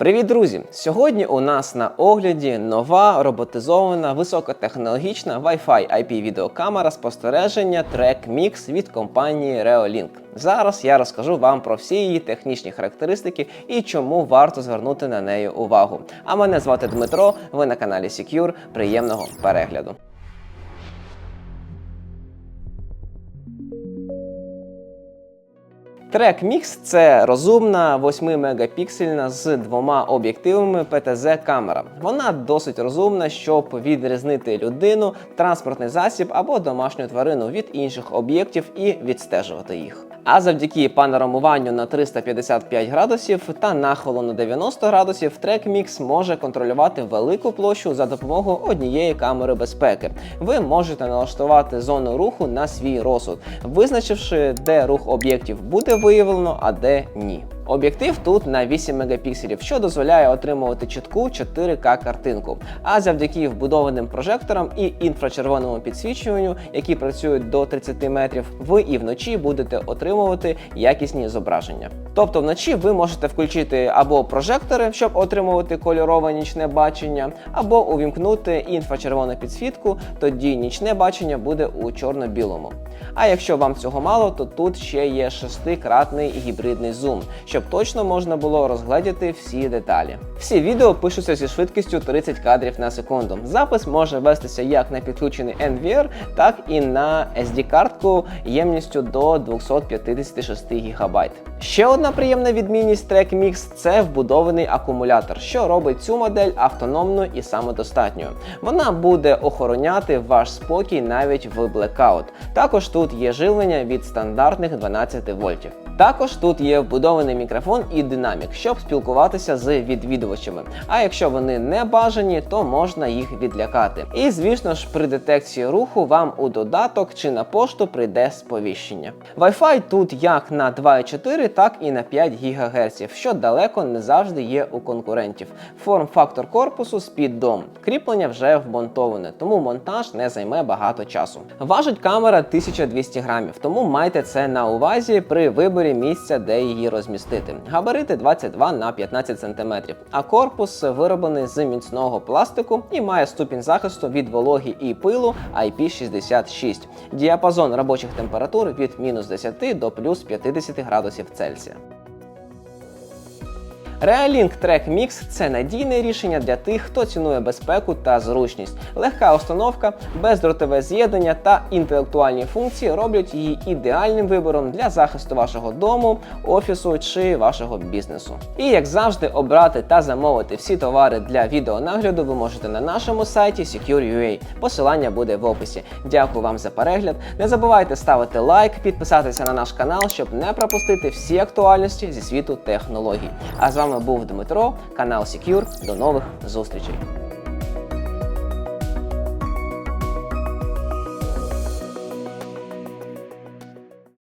Привіт, друзі! Сьогодні у нас на огляді нова роботизована високотехнологічна Wi-Fi IP відеокамера спостереження Track Mix від компанії Reolink. Зараз я розкажу вам про всі її технічні характеристики і чому варто звернути на неї увагу. А мене звати Дмитро. Ви на каналі Secure. Приємного перегляду. Track Mix – це розумна 8-мегапіксельна з двома об'єктивами PTZ камера. Вона досить розумна, щоб відрізнити людину, транспортний засіб або домашню тварину від інших об'єктів і відстежувати їх. А завдяки панорамуванню на 355 градусів та нахилу на 90 градусів, Track Mix може контролювати велику площу за допомогою однієї камери безпеки. Ви можете налаштувати зону руху на свій розсуд, визначивши, де рух об'єктів буде виявлено, а де ні. Об'єктив тут на 8 мегапікселів, що дозволяє отримувати чітку 4К картинку. А завдяки вбудованим прожекторам і інфрачервоному підсвічуванню, які працюють до 30 метрів, ви і вночі будете отримувати якісні зображення. Тобто вночі ви можете включити або прожектори, щоб отримувати кольорове нічне бачення, або увімкнути інфрачервону підсвітку, тоді нічне бачення буде у чорно-білому. А якщо вам цього мало, то тут ще є шестикратний гібридний зум, щоб точно можна було розгледіти всі деталі. Всі відео пишуться зі швидкістю 30 кадрів на секунду. Запис може вестися як на підключений NVR, так і на SD-картку ємністю до 256 ГБ. Ще одна приємна відмінність Track Mix – це вбудований акумулятор, що робить цю модель автономною і самодостатньою. Вона буде охороняти ваш спокій навіть в блекаут. Також тут є живлення від стандартних 12 вольтів. Також тут є вбудований мікрофон і динамік, щоб спілкуватися з відвідувачами. А якщо вони не бажані, то можна їх відлякати. І звісно ж, при детекції руху вам у додаток чи на пошту прийде сповіщення. Wi-Fi тут як на 2,4, так і на 5 ГГц, що далеко не завжди є у конкурентів. Форм-фактор корпусу з-під дом. Кріплення вже вмонтоване, тому монтаж не займе багато часу. Важить камера 1200 грамів, тому майте це на увазі при виборі місця, де її розмістити. Габарити 22 на 15 см, а корпус вироблений з міцного пластику і має ступінь захисту від вологі і пилу IP66. Діапазон робочих температур від мінус 10 до плюс 50 градусів Цельсія. Realink Track Mix – це надійне рішення для тих, хто цінує безпеку та зручність. Легка установка, бездротове з'єднання та інтелектуальні функції роблять її ідеальним вибором для захисту вашого дому, офісу чи вашого бізнесу. І як завжди, обрати та замовити всі товари для відеонагляду ви можете на нашому сайті Secure.ua. Посилання буде в описі. Дякую вам за перегляд. Не забувайте ставити лайк, підписатися на наш канал, щоб не пропустити всі актуальності зі світу технологій. А з вами був Дмитро, канал Secure. До нових зустрічей.